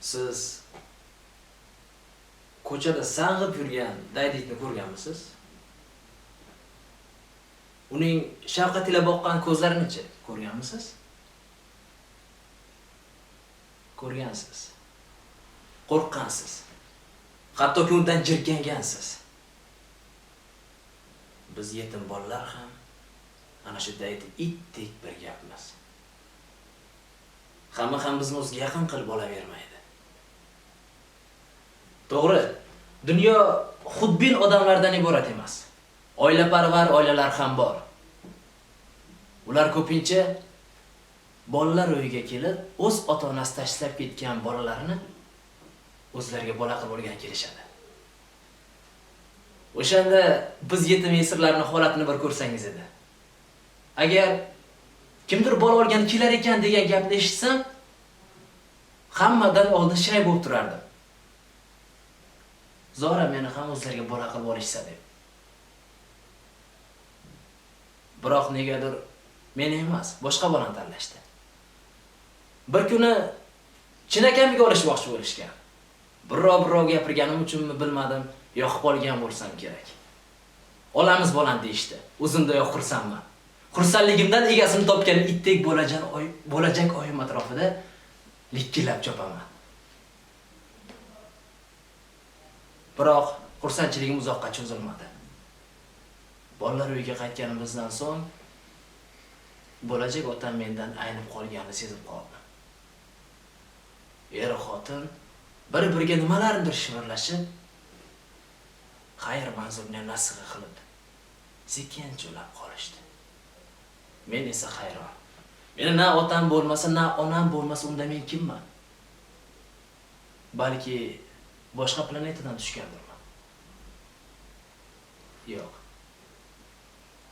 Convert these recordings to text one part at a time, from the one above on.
siz ko'chada sang'ib yurgan daydikni ko'rganmisiz? Uning shafqat ila boqqan ko'zlarini-chi ko'rganmisiz? Ko'rgansiz. Qo'rqqansiz. Hattoki undan jirkangansiz. Biz yetim bolalar ham ana shu daydi itdek bir gapmiz. Hamma ham bizni o'ziga yaqin qilib olavermaydi. To'g'ri. Dunyo xudbin odamlardan iborat emas. Oilaparvar oilalar ham bor. Ular ko'pincha bolalar uyiga kelib o'z ota onasi tashlab ketgan bolalarini o'zlariga bola qilib olgan kelishadi. O'shanda biz yetim yesirlarni holatini bir ko'rsangiz edi. Agar kimdir bola olgan kelar ekan degan gapni eshitsam hammadan oldin shay bo'lib turardim. Zora meni ham o'zlariga bola qilib olishsa deb. Biroq negadir meni emas boshqa bolani tanlashdi. Bir kuni chinakamiga olishmoqchi bo'lishgan. Birrov birrov gapirganim uchunmi bilmadim yoqib olgan bo'lsam kerak. Olamiz bolani deyishdi o'zimdayoq xursandman. Xursandligimdan egasini topgan itdek oy bo'lajak oyim atrofida likkillab chopaman. Biroq xursandchiligim uzoqqa cho'zilmadi. Bolalar uyiga qaytganimizdan so'ng bo'lajak otam mendan aynib qolganini sezib qoldim er xotin bir biriga nimalarnidir shivirlashib xayr manzurni nasiha qilib sekin cho'lab qolishdi. Men esa hayron. Meni na otam bo'lmasa na onam bo'lmasa unda men kimman? Balki boshqa planetadan tushgandirman. Yo'q.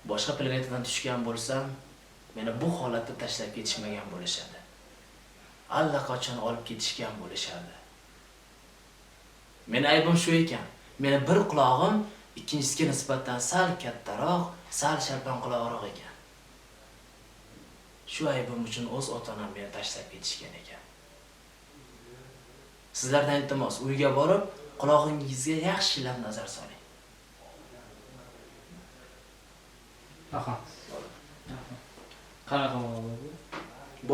Boshqa planetadan tushgan bo'lsam meni bu holatda tashlab ketishmagan bo'lishadi. Allaqachon olib ketishgan bo'lishadi. Meni aybim shu ekan. Meni bir qulog'im ikkinchisiga nisbatan sal kattaroq sal shalpanquloqroq ekan. Shu aybim uchun o'z ota onam meni tashlab ketishgan ekan. Sizlardan iltimos uyga borib qulog'ingizga yaxshilab nazar soling. Aha. Qanaqa